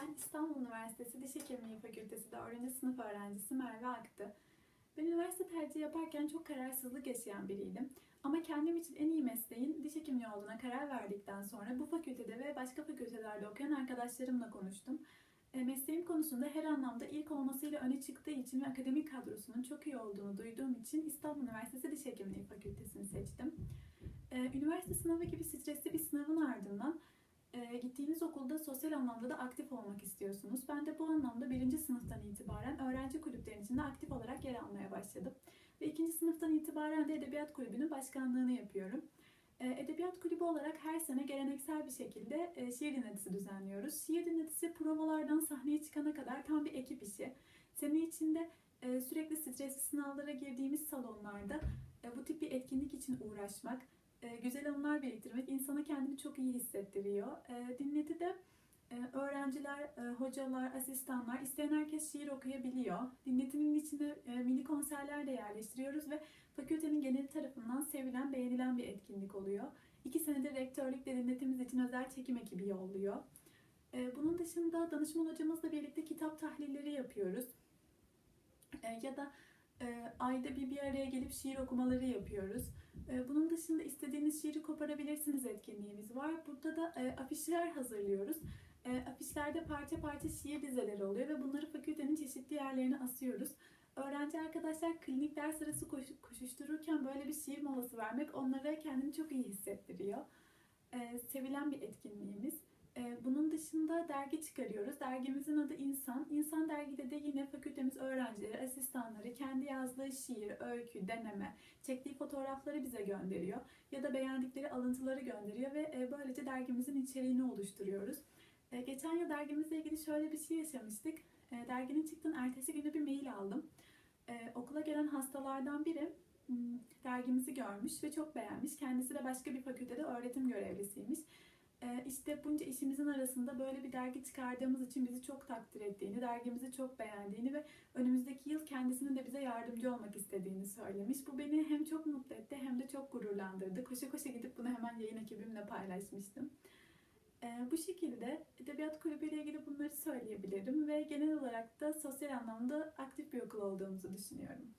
Ben İstanbul Üniversitesi Diş Hekimliği Fakültesi 4. sınıf öğrencisi Merve Aktı. Ben üniversite tercihi yaparken çok kararsızlık yaşayan biriydim. Ama kendim için en iyi mesleğin diş hekimliği olduğuna karar verdikten sonra bu fakültede ve başka fakültelerde okuyan arkadaşlarımla konuştum. E, Mesleğim konusunda her anlamda ilk olmasıyla öne çıktığı için ve akademik kadrosunun çok iyi olduğunu duyduğum için İstanbul Üniversitesi Diş Hekimliği Fakültesini seçtim. E, Üniversite sınavı gibi stresli bir sınavın ardından gittiğiniz okulda sosyal anlamda da aktif olmak istiyorsunuz. Ben de bu anlamda birinci sınıftan itibaren öğrenci kulüplerinin içinde aktif olarak yer almaya başladım. Ve ikinci sınıftan itibaren de Edebiyat Kulübü'nün başkanlığını yapıyorum. E, Edebiyat Kulübü olarak her sene geleneksel bir şekilde e, şiir dinletisi düzenliyoruz. Şiir dinletisi provalardan sahneye çıkana kadar tam bir ekip işi. Sene içinde e, sürekli stresli sınavlara girdiğimiz salonlarda e, bu tip bir etkinlik için uğraşmak, e, güzel anılar biriktirmek insana kendini çok iyi hissettiriyor. E, dinletide e, öğrenciler, e, hocalar, asistanlar, isteyen herkes şiir okuyabiliyor. Dinletinin içine e, mini konserler de yerleştiriyoruz ve fakültenin genel tarafından sevilen, beğenilen bir etkinlik oluyor. İki senedir rektörlük de dinletimiz için özel çekim ekibi yolluyor. E, bunun dışında danışman hocamızla birlikte kitap tahlilleri yapıyoruz. E, ya da e, ayda bir bir araya gelip şiir okumaları yapıyoruz. E, bunun dışında istediğiniz şiiri koparabilirsiniz etkinliğimiz var. Burada da e, afişler hazırlıyoruz. E, afişlerde parça parça şiir dizeleri oluyor ve bunları fakültenin çeşitli yerlerine asıyoruz. Öğrenci arkadaşlar klinik ders arası koşu- koşuştururken böyle bir şiir molası vermek onlara kendini çok iyi hissettiriyor. Sevilen bir. E, bunun dışında dergi çıkarıyoruz. Dergimizin adı İnsan. İnsan dergide de yine fakültemiz öğrencileri, asistanları kendi yazdığı şiir, öykü, deneme, çektiği fotoğrafları bize gönderiyor. Ya da beğendikleri alıntıları gönderiyor ve e, böylece dergimizin içeriğini oluşturuyoruz. E, geçen yıl dergimizle ilgili şöyle bir şey yaşamıştık. E, derginin çıktığın ertesi günü bir mail aldım. Okula gelen hastalardan biri m, dergimizi görmüş ve çok beğenmiş. Kendisi de başka bir fakültede öğretim görevlisiymiş. E, işte bunca işimizin arasında böyle bir dergi çıkardığımız için bizi çok takdir ettiğini, dergimizi çok beğendiğini ve önümüzdeki yıl kendisinin de bize yardımcı olmak istediğini söylemiş. Bu beni hem çok mutlu etti hem de çok gururlandırdı. Koşa koşa gidip bunu hemen yayın ekibimle paylaşmıştım. Ee, bu şekilde Edebiyat Kulübü ile ilgili bunları söyleyebilirim ve genel olarak da sosyal anlamda aktif bir okul olduğumuzu düşünüyorum.